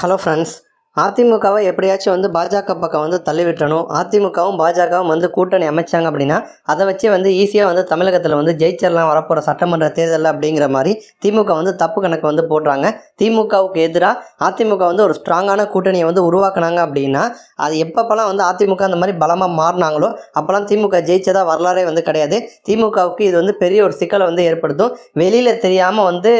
Hello friends அதிமுகவை எப்படியாச்சும் வந்து பாஜக பக்கம் வந்து தள்ளி விட்டணும் அதிமுகவும் பாஜகவும் வந்து கூட்டணி அமைச்சாங்க அப்படின்னா அதை வச்சு வந்து ஈஸியாக வந்து தமிழகத்தில் வந்து ஜெயிச்சிடலாம் வரப்போகிற சட்டமன்ற தேர்தல் அப்படிங்கிற மாதிரி திமுக வந்து தப்பு கணக்கு வந்து போடுறாங்க. திமுகவுக்கு எதிராக அதிமுக வந்து ஒரு ஸ்ட்ராங்கான கூட்டணியை வந்து உருவாக்குனாங்க அப்படின்னா அது எப்பப்பெல்லாம் வந்து அதிமுக அந்த மாதிரி பலமாக மாறினாங்களோ அப்போல்லாம் திமுக ஜெயிச்சதாக வரலாறே வந்து கிடையாது. திமுகவுக்கு இது வந்து பெரிய ஒரு சிக்கலை வந்து ஏற்படுத்தும். வெளியில் தெரியாமல் வந்து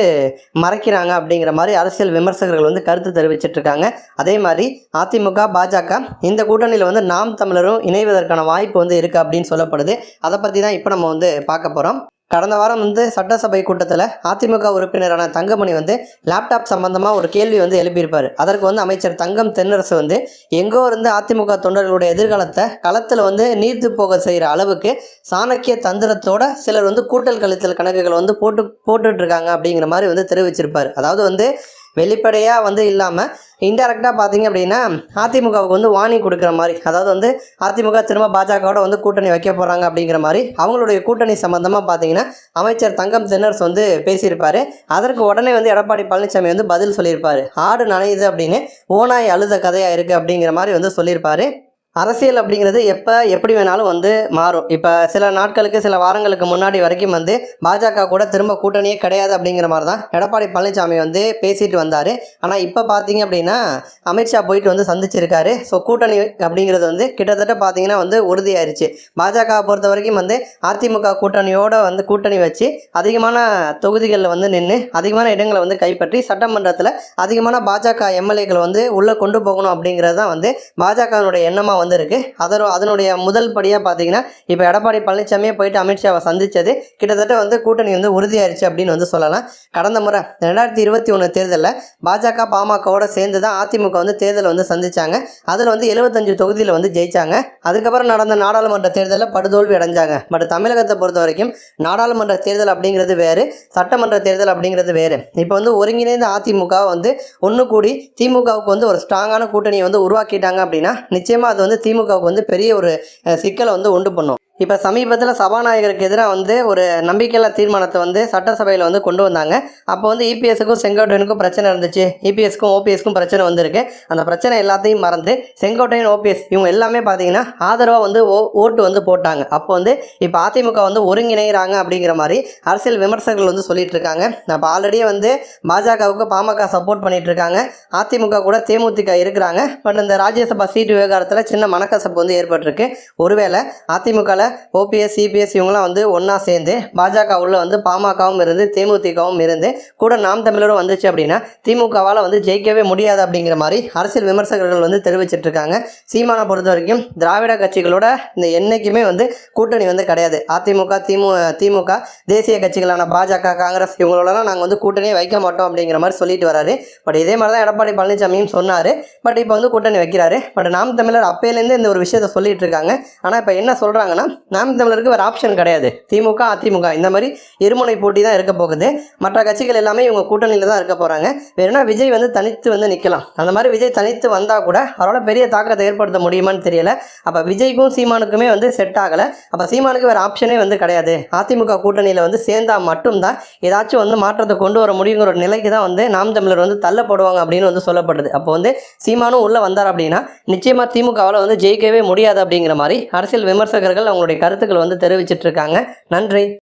மறைக்கிறாங்க அப்படிங்கிற மாதிரி அரசியல் விமர்சகர்கள் வந்து கருத்து தெரிவிச்சிட்ருக்காங்க அதே மாதிரி அதிமுக பாஜக இந்த கூட்டணியில் வந்து நாம் தமிழரும் இணைவதற்கான வாய்ப்பு வந்து இருக்குது அப்படின்னு சொல்லப்படுது. அதை பற்றி தான் இப்போ நம்ம வந்து பார்க்க போகிறோம் கடந்த வாரம் வந்து சட்டசபை கூட்டத்தில் அதிமுக உறுப்பினரான தங்கமணி வந்து லேப்டாப் சம்பந்தமாக ஒரு கேள்வி வந்து எழுப்பியிருப்பார். அதற்கு வந்து அமைச்சர் தங்கம் தென்னரசு வந்து எங்கோ இருந்து அதிமுக தொண்டர்களுடைய எதிர்காலத்தை களத்தில் வந்து நீர்த்து போக செய்கிற அளவுக்கு சாணக்கிய தந்திரத்தோட சிலர் வந்து கூட்டல் கழித்தல் கணக்குகள் வந்து போட்டு போட்டுட்ருக்காங்க அப்படிங்கிற மாதிரி வந்து தெரிவிச்சிருப்பார். அதாவது வந்து வெளிப்படையாக வந்து இல்லாமல் இன்டெரக்டாக பார்த்தீங்க அப்படின்னா அதிமுகவுக்கு வந்து வார்னிங் கொடுக்குற மாதிரி அதாவது வந்து அதிமுக திரும்ப பாஜகவோட வந்து கூட்டணி வைக்க போகிறாங்க அப்படிங்கிற மாதிரி அவங்களுடைய கூட்டணி சம்மந்தமாக பார்த்தீங்கன்னா அமைச்சர் தங்கம் தென்னர்ஸ் வந்து பேசியிருப்பார். அதற்கு உடனே வந்து எடப்பாடி பழனிசாமி வந்து பதில் சொல்லியிருப்பார். ஆடு நனையுது அப்படின்னு ஓனாய் அழுத கதையாக இருக்குது அப்படிங்கிற மாதிரி வந்து சொல்லியிருப்பார். அரசியல் அப்படிங்கிறது எப்போ எப்படி வேணாலும் வந்து மாறும். இப்போ சில நாட்களுக்கு சில வாரங்களுக்கு முன்னாடி வரைக்கும் வந்து பாஜக கூட திரும்ப கூட்டணியே கிடையாது அப்படிங்கிற மாதிரி தான் எடப்பாடி பழனிசாமி வந்து பேசிட்டு வந்தார். ஆனால் இப்போ பார்த்தீங்க அப்படின்னா அமித்ஷா போயிட்டு வந்து சந்திச்சிருக்காரு. ஸோ கூட்டணி அப்படிங்கிறது வந்து கிட்டத்தட்ட பார்த்தீங்கன்னா வந்து உறுதியாயிருச்சு. பாஜகவை பொறுத்த வரைக்கும் வந்து அதிமுக கூட்டணியோட வந்து கூட்டணி வச்சு அதிகமான தொகுதிகளில் வந்து நின்று அதிகமான இடங்களை வந்து கைப்பற்றி சட்டமன்றத்தில் அதிகமான பாஜக எம்எல்ஏக்களை வந்து உள்ளே கொண்டு போகணும் அப்படிங்கிறது தான் வந்து பாஜகவினுடைய எண்ணமாக வந்திருக்கு. அதோ அதனுடைய முதல் படியாக பார்த்தீங்கன்னா இப்போ எடப்பாடி பழனிசாமியே போயிட்டு அமித்ஷாவை சந்தித்தது கிட்டத்தட்ட வந்து கூட்டணி வந்து உறுதியாயிருச்சு அப்படின்னு வந்து சொல்லலாம். கடந்த முறை ரெண்டாயிரத்தி இருபத்தி ஒன்று தேர்தலில் பாஜக பாமகவோட சேர்ந்து தான் அதிமுக வந்து தேர்தலை வந்து சந்தித்தாங்க அதில் வந்து எழுபத்தஞ்சு தொகுதியில் வந்து ஜெயிச்சாங்க. அதுக்கப்புறம் நடந்த நாடாளுமன்ற தேர்தலில் படுதோல்வி அடைஞ்சாங்க. பட் தமிழகத்தை பொறுத்த வரைக்கும் நாடாளுமன்ற தேர்தல் அப்படிங்கிறது வேறு சட்டமன்ற தேர்தல் அப்படிங்கிறது வேறு. இப்போ வந்து ஒருங்கிணைந்த அதிமுக வந்து ஒன்று கூடி திமுகவுக்கு வந்து ஒரு ஸ்ட்ராங்கான கூட்டணியை வந்து உருவாக்கிட்டாங்க அப்படின்னா நிச்சயமாக அது வந்து திமுகவுக்கு வந்து பெரிய ஒரு சிக்கலை வந்து உண்டு பண்ணும். இப்போ சமீபத்தில் சபாநாயகருக்கு எதிராக வந்து ஒரு நம்பிக்கையில்லா தீர்மானத்தை வந்து சட்டசபையில் வந்து கொண்டு வந்தாங்க. அப்போ வந்து இபிஎஸ்க்கும் செங்கோட்டையனுக்கும் பிரச்சனை இருந்துச்சு. இபிஎஸ்க்கும் ஓபிஎஸ்க்கும் பிரச்சனை வந்திருக்கு. அந்த பிரச்சனை எல்லாத்தையும் மறந்து செங்கோட்டையன் ஓபிஎஸ் இவங்க எல்லாமே பார்த்தீங்கன்னா ஆதரவாக வந்து ஓ ஓட்டு வந்து போட்டாங்க. அப்போ வந்து இப்போ அதிமுக வந்து ஒருங்கிணைகிறாங்க அப்படிங்கிற மாதிரி அரசியல் விமர்சகர்கள் வந்து சொல்லிட்டு இருக்காங்க. அப்போ ஆல்ரெடியே வந்து பாஜகவுக்கு பாமக சப்போர்ட் பண்ணிட்டு இருக்காங்க. அதிமுக கூட தேமுதிக இருக்கிறாங்க. பட் இந்த ராஜ்யசபா சீட்டு விவகாரத்தில் சின்ன மனக்கசப்பு வந்து ஏற்பட்டிருக்கு. ஒருவேளை அதிமுகவில் ஓபிஎஸ் சிபிஎஸ் இவங்களாம் வந்து ஒன்றா சேர்ந்து பாஜக உள்ள வந்து பாமகவும் இருந்து தேமுதிகவும் இருந்து கூட நாம் தமிழரும் வந்துச்சு அப்படின்னா திமுகவால் வந்து ஜெயிக்கவே முடியாது அப்படிங்கிற மாதிரி அரசியல் விமர்சகர்கள் வந்து தெரிவிச்சிட்டு இருக்காங்க. சீமானை பொறுத்த வரைக்கும் திராவிட கட்சிகளோட இந்த என்னைக்குமே வந்து கூட்டணி வந்து கிடையாது. அதிமுக திமு திமுக தேசிய கட்சிகளான பாஜக காங்கிரஸ் இவங்களோடலாம் நாங்கள் வந்து கூட்டணியே வைக்க மாட்டோம் அப்படிங்கிற மாதிரி சொல்லிட்டு வராரு. பட் இதே மாதிரி தான் எடப்பாடி பழனிசாமியும் சொன்னார். பட் இப்போ வந்து கூட்டணி வைக்கிறாரு. பட் நாம் தமிழர் அப்பையிலேருந்து இந்த ஒரு விஷயத்த சொல்லிட்டு இருக்காங்க. ஆனால் இப்போ என்ன சொல்கிறாங்கன்னா நாம் தமிழருக்கு வேறு ஆப்ஷன் கிடையாது. திமுக அதிமுக இந்த மாதிரி இருமுனை போட்டி தான் இருக்க போகுது. மற்ற கட்சிகள் எல்லாமே இவங்க கூட்டணியில் தான் இருக்க போகிறாங்க வேறுனா விஜய் வந்து தனித்து வந்து நிற்கலாம் அந்த மாதிரி விஜய் தனித்து வந்தால் கூட அவரால் பெரிய தாக்கத்தை ஏற்படுத்த முடியுமான்னு தெரியல. அப்போ விஜய்க்கும் சீமானுக்குமே வந்து செட் ஆகலை. அப்போ சீமானுக்கு வேறு ஆப்ஷனே வந்து கிடையாது. அதிமுக கூட்டணியில் வந்து சேர்ந்தால் மட்டும்தான் ஏதாச்சும் வந்து மாற்றத்தை கொண்டு வர முடியுங்கிற ஒரு நிலைக்கு தான் வந்து நாம் தமிழர் வந்து தள்ளப்படுவாங்க அப்படின்னு வந்து சொல்லப்படுது. அப்போ வந்து சீமானும் உள்ளே வந்தார் அப்படின்னா நிச்சயமாக திமுகவால் வந்து ஜெயிக்கவே முடியாது அப்படிங்கிற மாதிரி அரசியல் விமர்சகர்கள் அவங்க அவங்களுடைய கருத்துக்கள் வந்து தெரிவிச்சிட்ருக்காங்க. நன்றி.